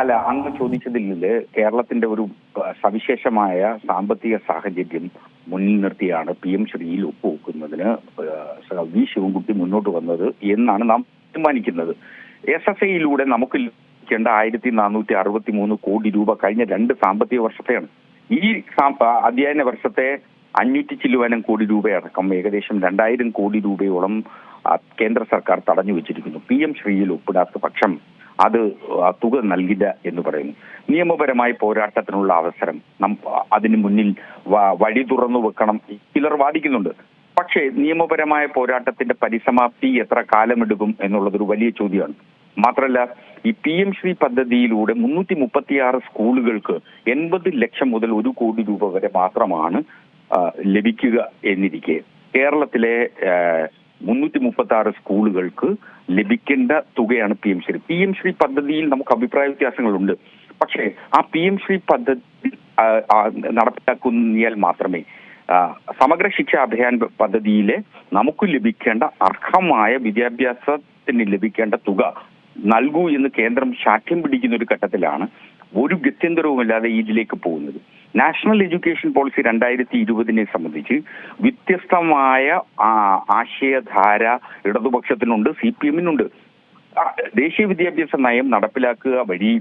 അല്ല അങ്ങ് ചോദിച്ചതിൽ കേരളത്തിന്റെ ഒരു സവിശേഷമായ സാമ്പത്തിക സാഹചര്യം മുന്നിൽ നിർത്തിയാണ് പി എം ശ്രീയിൽ ഒപ്പുവെക്കുന്നതിന് വി ശിവൻകുട്ടി മുന്നോട്ട് വന്നത് എന്നാണ് നാം തീരുമാനിക്കുന്നത്. എസ് എസ് ഐയിലൂടെ നമുക്ക് ലഭിക്കേണ്ട ആയിരത്തി നാനൂറ്റി അറുപത്തി മൂന്ന് കോടി രൂപ കഴിഞ്ഞ രണ്ട് സാമ്പത്തിക വർഷത്തെയാണ്. ഈ അധ്യയന വർഷത്തെ അഞ്ഞൂറ്റി ചില്ലുവാനം കോടി രൂപയടക്കം ഏകദേശം രണ്ടായിരം കോടി രൂപയോളം കേന്ദ്ര സർക്കാർ തടഞ്ഞു വെച്ചിരിക്കുന്നു പി എം ശ്രീയിൽ ഒപ്പിടാത്ത പക്ഷം അത് തുക നൽകില്ല എന്ന് പറയുന്നു. നിയമപരമായ പോരാട്ടത്തിനുള്ള അവസരം നം അതിന് മുന്നിൽ വഴി തുറന്നു വെക്കണം ചിലർ വാദിക്കുന്നുണ്ട്. പക്ഷേ നിയമപരമായ പോരാട്ടത്തിന്റെ പരിസമാപ്തി എത്ര കാലമെടുക്കും എന്നുള്ളതൊരു വലിയ ചോദ്യമാണ്. മാത്രമല്ല ഈ പി എം ശ്രീ പദ്ധതിയിലൂടെ മുന്നൂറ്റി മുപ്പത്തിയാറ് സ്കൂളുകൾക്ക് എൺപത് ലക്ഷം മുതൽ ഒരു കോടി രൂപ വരെ മാത്രമാണ് ലഭിക്കുക എന്നിരിക്കെ. കേരളത്തിലെ മുന്നൂറ്റി മുപ്പത്തി ആറ് സ്കൂളുകൾക്ക് ലഭിക്കേണ്ട തുകയാണ് P M Shri. P M Shri പദ്ധതിയിൽ നമുക്ക് അഭിപ്രായ വ്യത്യാസങ്ങളുണ്ട്. പക്ഷേ ആ പി എം ശ്രീ പദ്ധതി നടപ്പിലാക്കുന്നിയാൽ മാത്രമേ സമഗ്ര ശിക്ഷാ അഭിയാൻ പദ്ധതിയിലെ നമുക്ക് ലഭിക്കേണ്ട അർഹമായ വിദ്യാഭ്യാസത്തിന് ലഭിക്കേണ്ട തുക നൽകൂ എന്ന് കേന്ദ്രം ശാഠ്യം പിടിക്കുന്ന ഒരു ഘട്ടത്തിലാണ് ഒരു ഗത്യന്തരവുമില്ലാതെ ഇതിലേക്ക് പോകുന്നത്. നാഷണൽ എഡ്യൂക്കേഷൻ പോളിസി രണ്ടായിരത്തി ഇരുപതിനെ സംബന്ധിച്ച് വ്യത്യസ്തമായ ആശയധാര ഇടതുപക്ഷത്തിനുണ്ട് സി പി എമ്മിനുണ്ട് ദേശീയ വിദ്യാഭ്യാസ നയം നടപ്പിലാക്കുക വഴി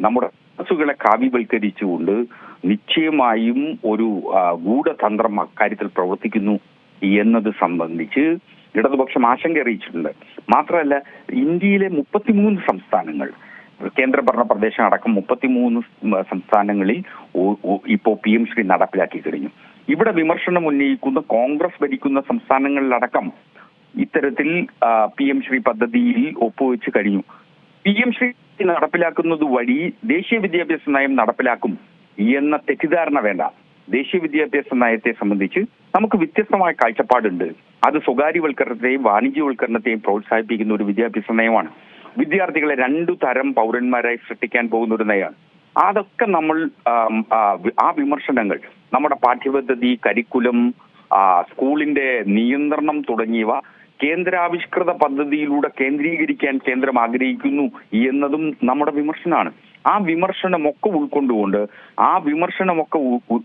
നമ്മുടെ ബസ്സുകളെ കാവ്യവൽക്കരിച്ചുകൊണ്ട് നിശ്ചയമായും ഒരു ഗൂഢതന്ത്രം അക്കാര്യത്തിൽ പ്രവർത്തിക്കുന്നു എന്നത് സംബന്ധിച്ച് ഇടതുപക്ഷം ആശങ്ക അറിയിച്ചിട്ടുണ്ട്. മാത്രമല്ല ഇന്ത്യയിലെ മുപ്പത്തിമൂന്ന് സംസ്ഥാനങ്ങൾ കേന്ദ്രഭരണ പ്രദേശം അടക്കം മുപ്പത്തിമൂന്ന് സംസ്ഥാനങ്ങളിൽ ഇപ്പോ പി എം ശ്രീ നടപ്പിലാക്കി കഴിഞ്ഞു. ഇവിടെ വിമർശനം ഉന്നയിക്കുന്ന കോൺഗ്രസ് ഭരിക്കുന്ന സംസ്ഥാനങ്ങളിലടക്കം ഇത്തരത്തിൽ പി എം ശ്രീ പദ്ധതിയിൽ ഒപ്പുവെച്ച് കഴിഞ്ഞു. പി എം ശ്രീ നടപ്പിലാക്കുന്നത് വഴി ദേശീയ വിദ്യാഭ്യാസ നയം നടപ്പിലാക്കും എന്ന തെറ്റിദ്ധാരണ വേണ്ട. ദേശീയ വിദ്യാഭ്യാസ നയത്തെ സംബന്ധിച്ച് നമുക്ക് വ്യത്യസ്തമായ കാഴ്ചപ്പാടുണ്ട്. അത് സ്വകാര്യവൽക്കരണത്തെയും വാണിജ്യവൽക്കരണത്തെയും പ്രോത്സാഹിപ്പിക്കുന്ന ഒരു വിദ്യാഭ്യാസ നയമാണ്. വിദ്യാർത്ഥികളെ രണ്ടു തരം പൗരന്മാരായി സൃഷ്ടിക്കാൻ പോകുന്ന ഒരു നയമാണ് അതൊക്കെ നമ്മൾ ആ, വിമർശനങ്ങൾ നമ്മുടെ പാഠ്യപദ്ധതി കരിക്കുലം സ്കൂളിന്റെ നിയന്ത്രണം തുടങ്ങിയവ കേന്ദ്രാവിഷ്കൃത പദ്ധതിയിലൂടെ കേന്ദ്രീകരിക്കാൻ കേന്ദ്രം ആഗ്രഹിക്കുന്നു എന്നതും നമ്മുടെ വിമർശനമാണ്. ആ വിമർശനമൊക്കെ ഉൾക്കൊണ്ടുകൊണ്ട് ആ വിമർശനമൊക്കെ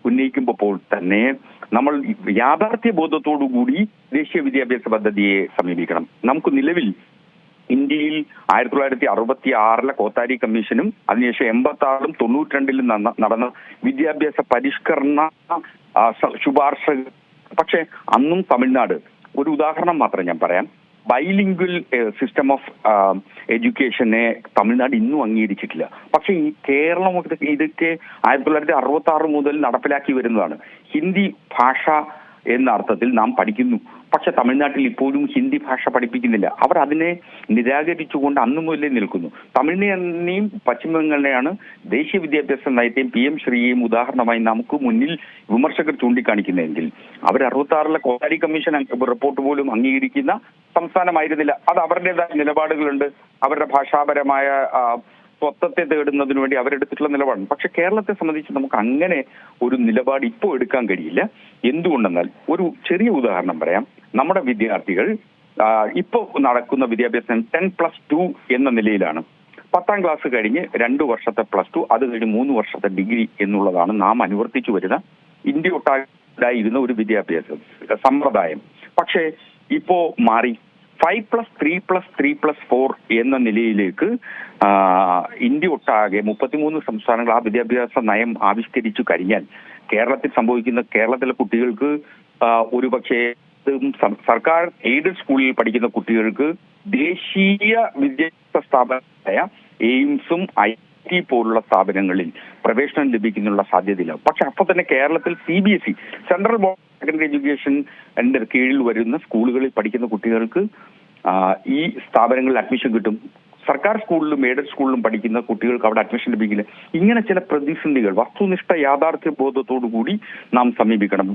ഉന്നയിക്കുമ്പോൾ തന്നെ നമ്മൾ യാഥാർത്ഥ്യ ബോധത്തോടു കൂടി ദേശീയ വിദ്യാഭ്യാസ പദ്ധതിയെ സമീപിക്കണം. നമുക്ക് നിലവിൽ ഇന്ത്യയിൽ ആയിരത്തി തൊള്ളായിരത്തി അറുപത്തി ആറിലെ കോത്താരി കമ്മീഷനും അതിനുശേഷം എൺപത്തി ആറിലും തൊണ്ണൂറ്റി രണ്ടിലും നടന്ന വിദ്യാഭ്യാസ പരിഷ്കരണ ശുപാർശ. പക്ഷെ അന്നും തമിഴ്നാട് ഒരു ഉദാഹരണം മാത്രം ഞാൻ പറയാം. ബൈലിംഗ്വൽ സിസ്റ്റം ഓഫ് എഡ്യൂക്കേഷനെ തമിഴ്നാട് ഇന്നും അംഗീകരിച്ചിട്ടില്ല. പക്ഷെ ഈ കേരളം ഇതൊക്കെ ആയിരത്തി തൊള്ളായിരത്തി അറുപത്തി ആറ് മുതൽ നടപ്പിലാക്കി വരുന്നതാണ്. ഹിന്ദി ഭാഷ എന്ന അർത്ഥത്തിൽ നാം പഠിക്കുന്നു. പക്ഷെ തമിഴ്നാട്ടിൽ ഇപ്പോഴും ഹിന്ദി ഭാഷ പഠിപ്പിക്കുന്നില്ല. അവർ അതിനെ നിരാകരിച്ചുകൊണ്ട് അന്നു മുതലേ നിൽക്കുന്നു. തമിഴിനെയും പശ്ചിമബംഗാളിനെയാണ് ദേശീയ വിദ്യാഭ്യാസ നയത്തെയും പി എം ശ്രീയെയും ഉദാഹരണമായി നമുക്ക് മുന്നിൽ വിമർശകർ ചൂണ്ടിക്കാണിക്കുന്നതെങ്കിൽ അവർ അറുപത്തി ആറിലെ കോത്താരി കമ്മീഷൻ റിപ്പോർട്ട് പോലും അംഗീകരിക്കുന്ന സംസ്ഥാനമായിരുന്നില്ല. അത് അവരുടേതായ നിലപാടുകളുണ്ട്. അവരുടെ ഭാഷാപരമായ സ്വത്വത്തെ തേടുന്നതിന് വേണ്ടി അവരെടുത്തിട്ടുള്ള നിലപാടാണ്. പക്ഷെ കേരളത്തെ സംബന്ധിച്ച് നമുക്ക് അങ്ങനെ ഒരു നിലപാട് ഇപ്പോൾ എടുക്കാൻ കഴിയില്ല. എന്തുകൊണ്ടെന്നാൽ ഒരു ചെറിയ ഉദാഹരണം പറയാം. നമ്മുടെ വിദ്യാർത്ഥികൾ ഇപ്പോൾ നടക്കുന്ന വിദ്യാഭ്യാസം ടെൻ പ്ലസ് ടു എന്ന നിലയിലാണ്. പത്താം ക്ലാസ് കഴിഞ്ഞ് രണ്ട് വർഷത്തെ പ്ലസ് ടു അത് കഴിഞ്ഞ് മൂന്ന് വർഷത്തെ ഡിഗ്രി എന്നുള്ളതാണ് നാം അനുവർത്തിച്ചു വരുന്ന ഇന്ത്യ ഒട്ടാകായിരുന്ന ഒരു വിദ്യാഭ്യാസ സമ്പ്രദായം. പക്ഷേ ഇപ്പോ മാറി. Five plus three plus three plus four എന്ന നിലയിലേക്ക് ഇന്ത്യ ഒട്ടാകെ മുപ്പത്തിമൂന്ന് സംസ്ഥാനങ്ങൾ ആ വിദ്യാഭ്യാസ നയം ആവിഷ്കരിച്ചു കഴിഞ്ഞാൽ കേരളത്തിൽ സംഭവിക്കുന്ന കേരളത്തിലെ കുട്ടികൾക്ക് ഒരു പക്ഷേ സർക്കാർ എയ്ഡഡ് സ്കൂളിൽ പഠിക്കുന്ന കുട്ടികൾക്ക് ദേശീയ വിദ്യാഭ്യാസ സ്ഥാപനമായ എയിംസും ഐ ടി പോലുള്ള സ്ഥാപനങ്ങളിൽ പ്രവേശനം ലഭിക്കുന്നുള്ള സാധ്യതയില്ല. പക്ഷെ അപ്പൊ തന്നെ കേരളത്തിൽ C B S E central board secondary education എന്റെ കീഴിൽ വരുന്ന സ്കൂളുകളിൽ പഠിക്കുന്ന കുട്ടികൾക്ക് ഈ സ്ഥാപനങ്ങളിൽ അഡ്മിഷൻ കിട്ടും. സർക്കാർ സ്കൂളിലും എയ്ഡഡ് സ്കൂളിലും പഠിക്കുന്ന കുട്ടികൾക്ക് അവിടെ അഡ്മിഷൻ ലഭിക്കില്ല. ഇങ്ങനെ ചില പ്രതിസന്ധികൾ വസ്തുനിഷ്ഠ യാഥാർത്ഥ്യ ബോധത്തോടു കൂടി നാം സമീപിക്കണം.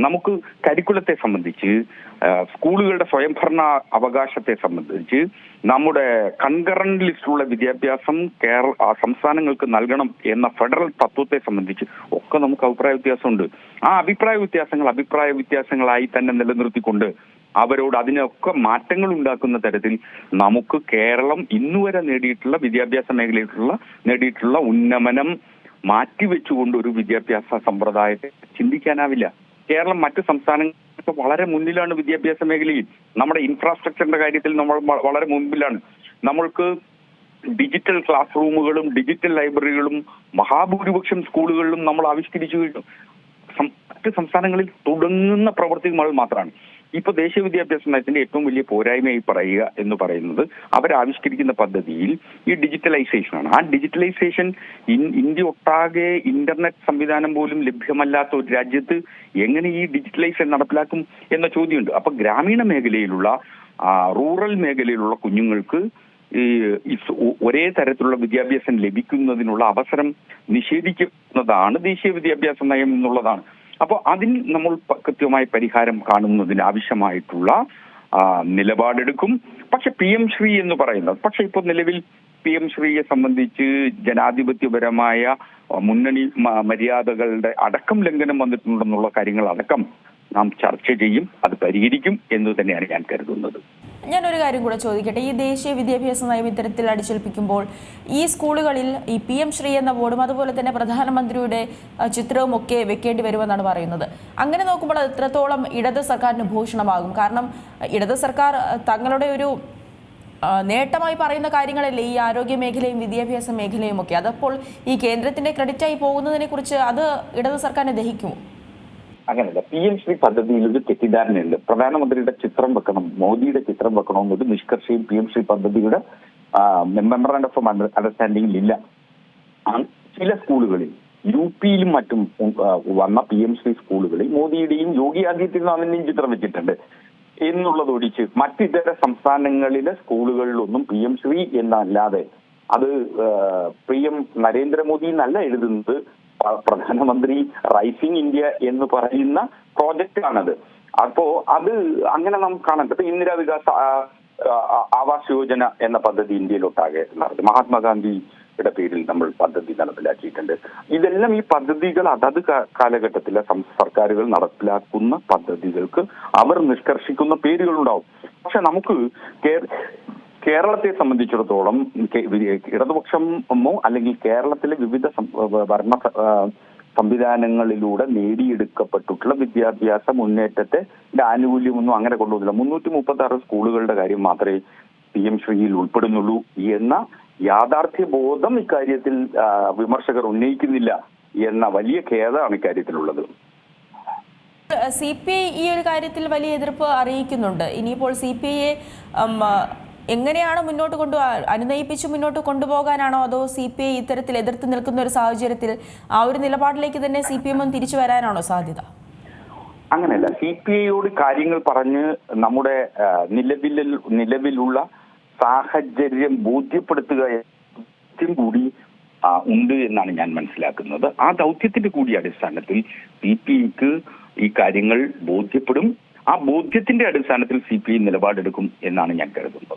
നമുക്ക് കരിക്കുലത്തെ സംബന്ധിച്ച് സ്കൂളുകളുടെ സ്വയംഭരണ അവകാശത്തെ സംബന്ധിച്ച് നമ്മുടെ കൺകറന്റ് ലിസ്റ്റിലുള്ള വിദ്യാഭ്യാസം കേരള സംസ്ഥാനങ്ങൾക്ക് നൽകണം എന്ന ഫെഡറൽ തത്വത്തെ സംബന്ധിച്ച് ഒക്കെ നമുക്ക് അഭിപ്രായ വ്യത്യാസമുണ്ട്. ആ അഭിപ്രായ വ്യത്യാസങ്ങൾ അഭിപ്രായ വ്യത്യാസങ്ങളായി തന്നെ നിലനിർത്തിക്കൊണ്ട് അവരോട് അതിനൊക്കെ മാറ്റങ്ങൾ ഉണ്ടാക്കുന്ന തരത്തിൽ നമുക്ക് കേരളം ഇന്നുവരെ നേടിയിട്ടുള്ള വിദ്യാഭ്യാസ മേഖലയിലുള്ള നേടിയിട്ടുള്ള ഉന്നമനം മാറ്റിവെച്ചുകൊണ്ട് ഒരു വിദ്യാഭ്യാസ സമ്പ്രദായത്തെ ചിന്തിക്കാനാവില്ല. കേരളം മറ്റ് സംസ്ഥാനങ്ങൾക്ക് വളരെ മുന്നിലാണ് വിദ്യാഭ്യാസ മേഖലയിൽ. നമ്മുടെ ഇൻഫ്രാസ്ട്രക്ചറിന്റെ കാര്യത്തിൽ നമ്മൾ വളരെ മുമ്പിലാണ്. നമ്മൾക്ക് ഡിജിറ്റൽ ക്ലാസ് റൂമുകളും ഡിജിറ്റൽ ലൈബ്രറികളും മഹാഭൂരിപക്ഷം സ്കൂളുകളിലും നമ്മൾ ആവിഷ്കരിച്ചു കഴിഞ്ഞു. മറ്റ് സംസ്ഥാനങ്ങളിൽ തുടങ്ങുന്ന പ്രവർത്തികൾ മാത്രമാണ്. ഇപ്പൊ ദേശീയ വിദ്യാഭ്യാസ നയത്തിന്റെ ഏറ്റവും വലിയ പോരായ്മയായി പറയുക എന്ന് പറയുന്നത് അവർ ആവിഷ്കരിക്കുന്ന പദ്ധതിയിൽ ഈ ഡിജിറ്റലൈസേഷൻ ആണ്. ആ ഡിജിറ്റലൈസേഷൻ ഇന്ത്യ ഒട്ടാകെ ഇന്റർനെറ്റ് സംവിധാനം പോലും ലഭ്യമല്ലാത്ത ഒരു രാജ്യത്ത് എങ്ങനെ ഈ ഡിജിറ്റലൈസേഷൻ നടപ്പിലാക്കും എന്ന ചോദ്യമുണ്ട്. അപ്പൊ ഗ്രാമീണ മേഖലയിലുള്ള റൂറൽ മേഖലയിലുള്ള കുഞ്ഞുങ്ങൾക്ക് ഈ ഒരേ തരത്തിലുള്ള വിദ്യാഭ്യാസം ലഭിക്കുന്നതിനുള്ള അവസരം നിഷേധിക്കുന്നതാണ് ദേശീയ വിദ്യാഭ്യാസ നയം എന്നുള്ളതാണ്. അപ്പോൾ അതിന് നമ്മൾ കൃത്യമായി പരിഹാരം കാണുന്നതിന് ആവശ്യമായിട്ടുള്ള നിലപാടെടുക്കും. പക്ഷെ പി എം ശ്രീ എന്ന് പറയുന്നത് പക്ഷെ ഇപ്പോൾ നിലവിൽ പി എം ശ്രീയെ സംബന്ധിച്ച് ജനാധിപത്യപരമായ മുന്നണി മര്യാദകളുടെ അടക്കം ലംഘനം വന്നിട്ടുണ്ടെന്നുള്ള കാര്യങ്ങൾ അടക്കം നാം ചർച്ച ചെയ്യും അത് പരിഹരിക്കും എന്ന് തന്നെയാണ് ഞാൻ കരുതുന്നത്. ഞാനൊരു കാര്യം കൂടെ ചോദിക്കട്ടെ. ഈ ദേശീയ വിദ്യാഭ്യാസ നയം ഇത്തരത്തിൽ അടിച്ചേൽപ്പിക്കുമ്പോൾ ഈ സ്കൂളുകളിൽ ഈ പി എം ശ്രീ എന്ന ബോർഡും അതുപോലെ തന്നെ പ്രധാനമന്ത്രിയുടെ ചിത്രവും ഒക്കെ വെക്കേണ്ടി വരുമെന്നാണ് പറയുന്നത്. അങ്ങനെ നോക്കുമ്പോൾ അത് എത്രത്തോളം ഇടത് സർക്കാരിന് ഭൂഷണമാകും? കാരണം ഇടത് സർക്കാർ തങ്ങളുടെ ഒരു നേട്ടമായി പറയുന്ന കാര്യങ്ങളല്ലേ ഈ ആരോഗ്യ മേഖലയും വിദ്യാഭ്യാസ മേഖലയും ഒക്കെ? അതപ്പോൾ ഈ കേന്ദ്രത്തിന്റെ ക്രെഡിറ്റായി പോകുന്നതിനെ കുറിച്ച് അത് ഇടത് സർക്കാരിനെ ദഹിക്കുമോ? അങ്ങനെയല്ല. പി എം ശ്രീ പദ്ധതിയിൽ ഒരു തെറ്റിദ്ധാരണയുണ്ട്. പ്രധാനമന്ത്രിയുടെ ചിത്രം വെക്കണം മോദിയുടെ ചിത്രം വെക്കണം എന്നൊരു നിഷ്കർഷയും പി എം ശ്രീ പദ്ധതിയുടെ മെമ്മറാൻഡ് ഓഫ് അണ്ടർസ്റ്റാൻഡിംഗിൽ ഇല്ല. ചില സ്കൂളുകളിൽ യു പിയിലും മറ്റും വന്ന പി എം ശ്രീ സ്കൂളുകളിൽ മോദിയുടെയും യോഗി ആദിത്യനാഥിന്റെയും ചിത്രം വെച്ചിട്ടുണ്ട്. എന്നുള്ളതൊഴിച്ച് മറ്റിതര സംസ്ഥാനങ്ങളിലെ സ്കൂളുകളിലൊന്നും പി എം ശ്രീ എന്നല്ലാതെ അത് പി എം നരേന്ദ്രമോദി എന്നല്ല എഴുതുന്നത് പ്രധാനമന്ത്രി റൈസിംഗ് ഇന്ത്യ എന്ന് പറയുന്ന പ്രോജക്റ്റ് ആണത് അപ്പോ അത് അങ്ങനെ നാം കാണാൻ ഇപ്പൊ ഇന്ദിരാ വികാസ് ആവാസ് യോജന എന്ന പദ്ധതി ഇന്ത്യയിലൊട്ടാകെ നടത്തി മഹാത്മാഗാന്ധിയുടെ പേരിൽ നമ്മൾ പദ്ധതി നടപ്പിലാക്കിയിട്ടുണ്ട്. ഇതെല്ലാം ഈ പദ്ധതികൾ അതത് കാലഘട്ടത്തിലെ സർക്കാരുകൾ നടപ്പിലാക്കുന്ന പദ്ധതികൾക്ക് അവർ നിഷ്കർഷിക്കുന്ന പേരുകളുണ്ടാവും. പക്ഷെ നമുക്ക് കേരളത്തെ സംബന്ധിച്ചിടത്തോളം ഇടതുപക്ഷം ഇടതുപക്ഷമോ അല്ലെങ്കിൽ കേരളത്തിലെ വിവിധ ഭരണ സംവിധാനങ്ങളിലൂടെ നേടിയെടുക്കപ്പെട്ടിട്ടുള്ള വിദ്യാഭ്യാസ മുന്നേറ്റത്തെ ആനുകൂല്യമൊന്നും അങ്ങനെ കൊണ്ടുവന്നില്ല. മുന്നൂറ്റി മുപ്പത്തി ആറ് സ്കൂളുകളുടെ കാര്യം മാത്രമേ പി എം ശ്രീയിൽ ഉൾപ്പെടുന്നുള്ളൂ എന്ന യാഥാർത്ഥ്യ ബോധം ഇക്കാര്യത്തിൽ വിമർശകർ ഉന്നയിക്കുന്നില്ല എന്ന വലിയ ഖേദമാണ് ഇക്കാര്യത്തിലുള്ളത്. സി പി ഐ ഈ ഒരു കാര്യത്തിൽ വലിയ എതിർപ്പ് അറിയിക്കുന്നുണ്ട്. ഇനിയിപ്പോൾ സി പി ഐയെ എങ്ങനെയാണ് മുന്നോട്ട് കൊണ്ടു അനുനയിപ്പിച്ച് മുന്നോട്ട് കൊണ്ടുപോകാനാണോ അതോ സി പി ഐ ഇത്തരത്തിൽ എതിർത്ത് നിൽക്കുന്ന ഒരു സാഹചര്യത്തിൽ ആ ഒരു നിലപാടിലേക്ക് തന്നെ സി പി എമ്മും തിരിച്ചു വരാനാണോ സാധ്യത? അങ്ങനെയല്ല. സി പി ഐയോട് കാര്യങ്ങൾ പറഞ്ഞ് നമ്മുടെ ആ, നിലവിൽ നിലവിലുള്ള സാഹചര്യം ബോധ്യപ്പെടുത്തുക കൂടി ഉണ്ട് എന്നാണ് ഞാൻ മനസ്സിലാക്കുന്നത്. ആ ദൗത്യത്തിന്റെ കൂടി അടിസ്ഥാനത്തിൽ സി പി ഐക്ക് ഈ കാര്യങ്ങൾ ബോധ്യപ്പെടും. ആ ബോധ്യത്തിന്റെ അടിസ്ഥാനത്തിൽ സി പി ഐ നിലപാടെടുക്കും എന്നാണ് ഞാൻ കരുതുന്നത്.